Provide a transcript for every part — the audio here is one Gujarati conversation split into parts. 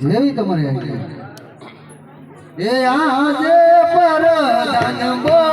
જેવી તમારી. એ આજે પરદાન બોલાવે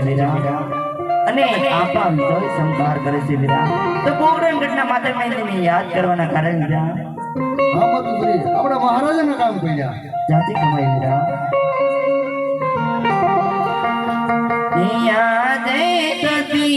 છે વીરા અને આપા વિધય સંભાર કરે છે વીરા તો ગોગડન ઘટના માતા મહેંદીને યાદ કરવાના કારણ વીરા હા મધુશ્રી આપણા મહારાજાના કામ કર્યા. જાતિ કમાઈ વીરા યાદ સતી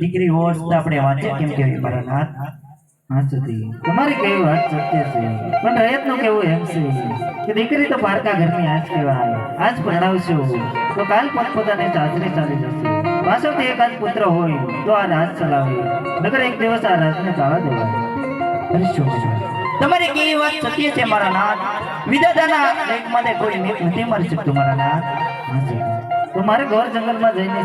દીકરી હોશ આપણે વાંચે. કેમ કે મારા નાથ? તમારી કઈ વાત સત્ય છે? પણ રયતનું કેવું એમ છે? કે દીકરી તો પારકા ઘરની આજ કહેવાય. આજ પરણાવશું. તો કાલ પોતપોતાને સાસરે ચાલી જશે. પાછળથી એકાદ પુત્ર હોય તો આ રાજ ચલાવે. નગર એક દિવસ આ રાજને કાળા દેવાય. તમારી કેવી વાત સત્ય છે મારા નાથ? વિધાતાના લેખ માટે કોઈ નથી મારી શકતું મારા નાથ? તો મારે ઘર જંગલમાં જઈને